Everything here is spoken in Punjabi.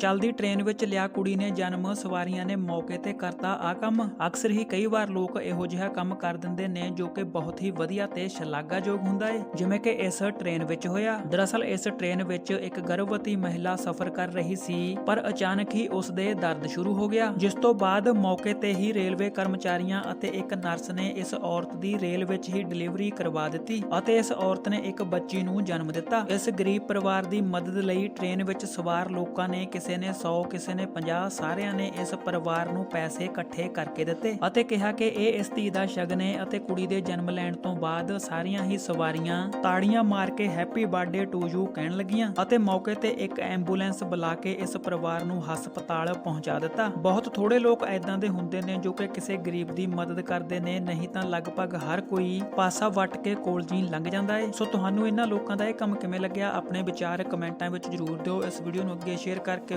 ਚਲਦੀ ਟ੍ਰੇਨ ਵਿੱਚ ਲਿਆ ਕੁੜੀ ਨੇ ਜਨਮ, ਸਵਾਰੀਆਂ ਨੇ ਮੌਕੇ ਤੇ ਕਰਤਾ ਆ ਕੰਮ। ਅਕਸਰ ਹੀ ਕਈ ਵਾਰ ਲੋਕ ਇਹੋ ਜਿਹਾ ਕੰਮ ਕਰ ਦਿੰਦੇ ਨੇ ਜੋ ਕਿ ਬਹੁਤ ਹੀ ਵਧੀਆ ਤੇ ਸ਼ਲਾਘਾਯੋਗ ਹੁੰਦਾ ਹੈ ਜਿਵੇਂ ਕਿ ਇਸ ਟ੍ਰੇਨ ਵਿੱਚ ਹੋਇਆ। ਦਰਅਸਲ ਇਸ ਟ੍ਰੇਨ ਵਿੱਚ ਇੱਕ ਗਰਭਵਤੀ ਮਹਿਲਾ ਸਫ਼ਰ ਕਰ ਰਹੀ ਸੀ, ਪਰ ਅਚਾਨਕ ਹੀ ਉਸ ਦੇ ਦਰਦ ਸ਼ੁਰੂ ਹੋ ਗਿਆ, ਜਿਸ ਤੋਂ ਬਾਅਦ ਮੌਕੇ ਤੇ ਹੀ ਰੇਲਵੇ ਕਰਮਚਾਰੀਆਂ ਅਤੇ ਇੱਕ ਨਰਸ ਨੇ ਇਸ ਔਰਤ ਦੀ ਰੇਲ ਵਿੱਚ ਹੀ ਡਿਲੀਵਰੀ ਕਰਵਾ ਦਿੱਤੀ ਅਤੇ ਇਸ ਔਰਤ ਨੇ ਇੱਕ ਬੱਚੀ ਨੂੰ ਜਨਮ ਦਿੱਤਾ। ਇਸ ਗਰੀਬ ਪਰਿਵਾਰ ਦੀ ਮਦਦ ਲਈ ਟ੍ਰੇਨ ਵਿੱਚ ਸਵਾਰ ਲੋਕਾਂ ਨੇ ਕਿਸੇ ਨੇ 100 ਕਿਸੇ ਨੇ 50 ਸਾਰਿਆਂ ਨੇ ਇਸ ਪਰਿਵਾਰ ਨੂੰ ਪੈਸੇ ਇਕੱਠੇ ਕਰਕੇ ਦਿੱਤੇ ਅਤੇ ਕਿਹਾ ਕਿ ਇਹ ਇਸ ਧੀ ਦਾ ਸ਼ਗਨ ਹੈ ਅਤੇ ਕੁੜੀ ਦੇ ਜਨਮ ਲੈਣ ਤੋਂ ਬਾਅਦ ਸਾਰੀਆਂ ਹੀ ਸਵਾਰੀਆਂ ਤਾੜੀਆਂ ਮਾਰ ਕੇ ਹੈਪੀ ਬਰਥਡੇ ਟੂ ਯੂ ਕਹਿਣ ਲੱਗੀਆਂ ਅਤੇ ਮੌਕੇ ਤੇ ਇੱਕ ਐਂਬੂਲੈਂਸ ਬੁਲਾ ਕੇ ਇਸ ਪਰਿਵਾਰ ਨੂੰ ਹਸਪਤਾਲ ਪਹੁੰਚਾ ਦਿੱਤਾ। ਬਹੁਤ ਥੋੜੇ ਲੋਕ ਐਦਾਂ ਦੇ ਹੁੰਦੇ ਨੇ ਜੋ ਕਿ ਕਿਸੇ ਗਰੀਬ ਦੀ ਮਦਦ ਕਰਦੇ ਨੇ, ਨਹੀਂ ਤਾਂ ਲਗਭਗ ਹਰ ਕੋਈ ਪਾਸਾ ਵੱਟ ਕੇ ਕੋਲ ਜੀ ਲੰਘ ਜਾਂਦਾ ਏ। ਸੋ ਤੁਹਾਨੂੰ ਇਹਨਾਂ ਲੋਕਾਂ ਦਾ ਇਹ ਕੰਮ ਕਿਵੇਂ ਲੱਗਿਆ? ਆਪਣੇ ਵਿਚਾਰ ਕਮੈਂਟਾਂ ਵਿੱਚ ਜਰੂਰ ਦਿਓ। ਇਸ ਵੀਡੀਓ ਨੂੰ ਅੱਗੇ ਸ਼ੇਅਰ ਕਰਕੇ